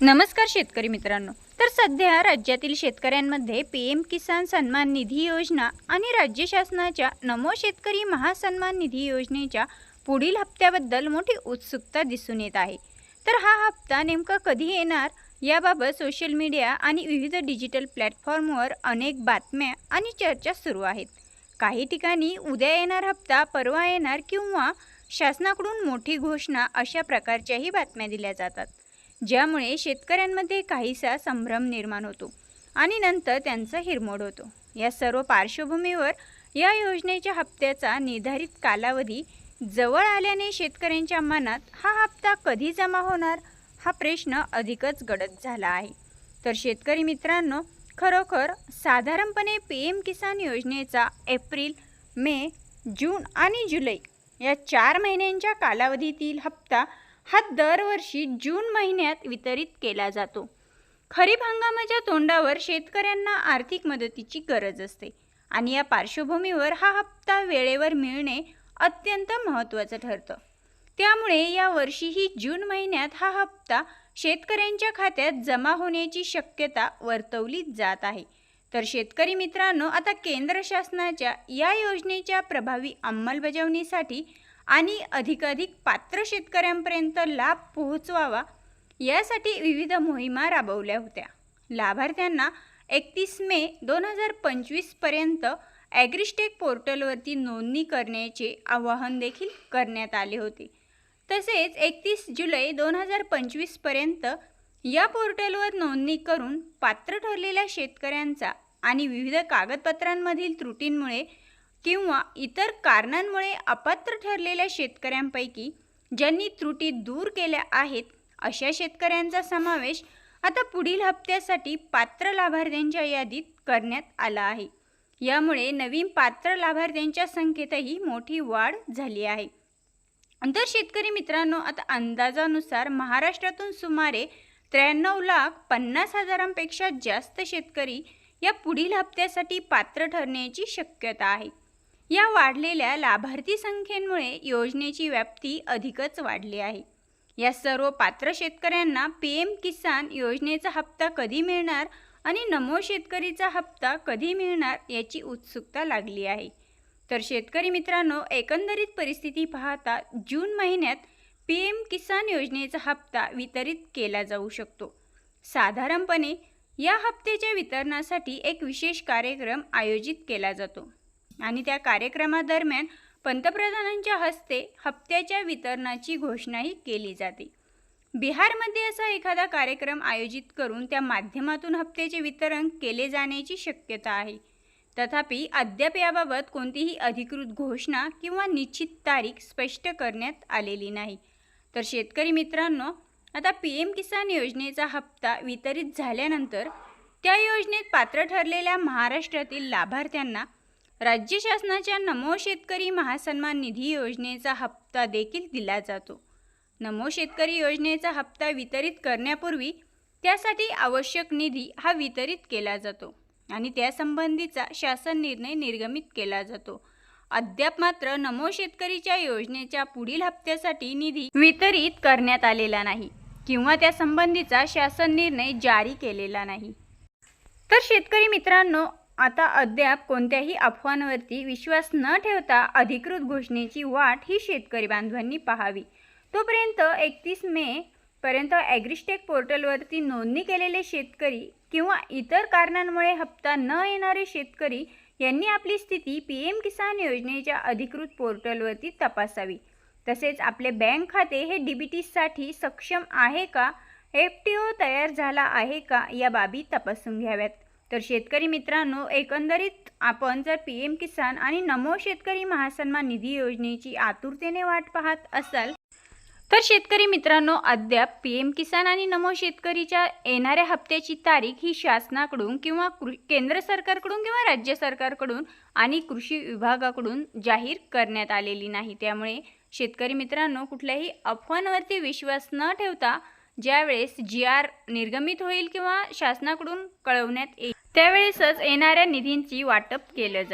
नमस्कार शेतकरी मित्रांनो. तर सध्या राज्यातील शेतकऱ्यांमध्ये पी एम किसान सन्मान निधी योजना आणि राज्य शासनाच्या नमो शेतकरी महासन्मान निधी योजनेच्या पुढील हप्त्याबद्दल मोठी उत्सुकता दिसून येत आहे. तर हा हप्ता नेमका कधी येणार? याबाबत सोशल मीडिया आणि विविध डिजिटल प्लॅटफॉर्मवर अनेक बातम्या आणि चर्चा सुरू आहेत. काही ठिकाणी उद्या येणार हप्ता परवा येणार किंवा शासनाकडून मोठी घोषणा अशा प्रकारच्याही बातम्या दिल्या जातात. ज्यामुळे शेतकऱ्यांमध्ये काहीसा संभ्रम निर्माण होतो आणि नंतर त्यांचा हिरमोड होतो. या सर्व पार्श्वभूमीवर या योजनेच्या हप्त्याचा निर्धारित कालावधी जवळ आल्याने शेतकऱ्यांच्या मनात हा हप्ता कधी जमा होणार? हा प्रश्न अधिकच गडद झाला आहे. तर शेतकरी मित्रांनो खरोखर साधारणपणे पी एम किसान योजनेचा एप्रिल मे जून आणि जुलै या चार महिन्यांच्या कालावधीतील हप्ता हा दरवर्षी जून महिन्यात वितरित केला जातो. खरीप हंगामाच्या तोंडावर शेतकऱ्यांना आर्थिक मदतीची गरज असते आणि या पार्श्वभूमीवर हा हप्ता वेळेवर मिळणे अत्यंत महत्त्वाचं ठरतं. त्यामुळे या वर्षीही जून महिन्यात हा हप्ता शेतकऱ्यांच्या खात्यात जमा होण्याची शक्यता वर्तवली जात आहे. तर शेतकरी मित्रांनो आता केंद्र शासनाच्या या योजनेच्या प्रभावी अंमलबजावणीसाठी आणि अधिकाधिक पात्र शेतकऱ्यांपर्यंत लाभ पोहोचवावा यासाठी विविध मोहिमा राबवल्या होत्या. लाभार्थ्यांना एकतीस मे दोन हजार पंचवीसपर्यंत ॲग्रिस्टेक पोर्टलवरती नोंदणी करण्याचे आवाहन देखील करण्यात आले होते. तसेच एकतीस जुलै दोन हजार पंचवीसपर्यंत या पोर्टलवर नोंदणी करून पात्र ठरलेल्या शेतकऱ्यांचा आणि विविध कागदपत्रांमधील त्रुटींमुळे किंवा इतर कारणांमुळे अपात्र ठरलेल्या शेतकऱ्यांपैकी ज्यांनी त्रुटी दूर केल्या आहेत अशा शेतकऱ्यांचा समावेश आता पुढील हप्त्यासाठी पात्र लाभार्थ्यांच्या यादीत करण्यात आला आहे. यामुळे नवीन पात्र लाभार्थ्यांच्या संख्येतही मोठी वाढ झाली आहे. तर शेतकरी मित्रांनो आता अंदाजानुसार महाराष्ट्रातून सुमारे त्र्याण्णव लाख पन्नास हजारांपेक्षा जास्त शेतकरी या पुढील हप्त्यासाठी पात्र ठरण्याची शक्यता आहे. या वाढलेल्या लाभार्थी संख्येमुळे योजनेची व्याप्ती अधिकच वाढली आहे. या सर्व पात्र शेतकऱ्यांना पी एम किसान योजनेचा हप्ता कधी मिळणार आणि नमो शेतकरीचा हप्ता कधी मिळणार याची उत्सुकता लागली आहे. तर शेतकरी मित्रांनो एकंदरीत परिस्थिती पाहता जून महिन्यात पी एम किसान योजनेचा हप्ता वितरित केला जाऊ शकतो. साधारणपणे या हप्त्याच्या वितरणासाठी एक विशेष कार्यक्रम आयोजित केला जातो. आणि त्या कार्यक्रमादरम्यान पंतप्रधानांच्या हस्ते हप्त्याच्या वितरणाची घोषणाही केली जाते. बिहारमध्ये असा एखादा कार्यक्रम आयोजित करून त्या माध्यमातून हप्त्याचे वितरण केले जाण्याची शक्यता आहे. तथापि अद्याप याबाबत कोणतीही अधिकृत घोषणा किंवा निश्चित तारीख स्पष्ट करण्यात आलेली नाही. तर शेतकरी मित्रांनो आता पी एम किसान योजनेचा हप्ता वितरित झाल्यानंतर त्या योजनेत पात्र ठरलेल्या महाराष्ट्रातील लाभार्थ्यांना राज्य शासनाच्या नमो शेतकरी महासन्मान निधी योजनेचा हप्ता देखील दिला जातो. नमो शेतकरी योजनेचा हप्ता वितरित करण्यापूर्वी त्यासाठी आवश्यक निधी हा वितरित केला जातो आणि त्यासंबंधीचा शासन निर्णय निर्गमित केला जातो. अद्याप मात्र नमो शेतकरीच्या योजनेच्या पुढील हप्त्यासाठी निधी वितरित करण्यात आलेला नाही किंवा त्यासंबंधीचा शासन निर्णय जारी केलेला नाही. तर शेतकरी मित्रांनो आता अद्याप कोणत्याही अफवांवरती विश्वास न ठेवता अधिकृत घोषणेची वाट ही शेतकरी बांधवांनी पाहावी. तोपर्यंत एकतीस मे पर्यंत ॲग्रिस्टेक पोर्टलवरती नोंदणी केलेले शेतकरी किंवा इतर कारणांमुळे हप्ता न येणारे शेतकरी यांनी आपली स्थिती पी एम किसान योजनेच्या अधिकृत पोर्टलवरती तपासावी. तसेच आपले बँक खाते हे डी बी टीसाठी सक्षम आहे का? एफ टी ओ तयार झाला आहे का? या बाबी तपासून घ्याव्यात. तर शेतकरी मित्रांनो एकंदरीत आपण जर पी एम किसान आणि नमो शेतकरी महासन्मान निधी योजनेची आतुरतेने वाट पाहत असाल तर शेतकरी मित्रांनो अद्याप पी एम किसान आणि नमो शेतकरीच्या येणाऱ्या हप्त्याची तारीख ही शासनाकडून किंवा कृ केंद्र सरकारकडून किंवा राज्य सरकारकडून आणि कृषी विभागाकडून जाहीर करण्यात आलेली नाही. त्यामुळे शेतकरी मित्रांनो कुठल्याही अफवांवरती विश्वास न ठेवता ज्यावेळेस जी आर निर्गमित होईल किंवा शासनाकडून कळवण्यात येईल त्यावेळेसच येणाऱ्या निधींची वाटप केलं जाईल.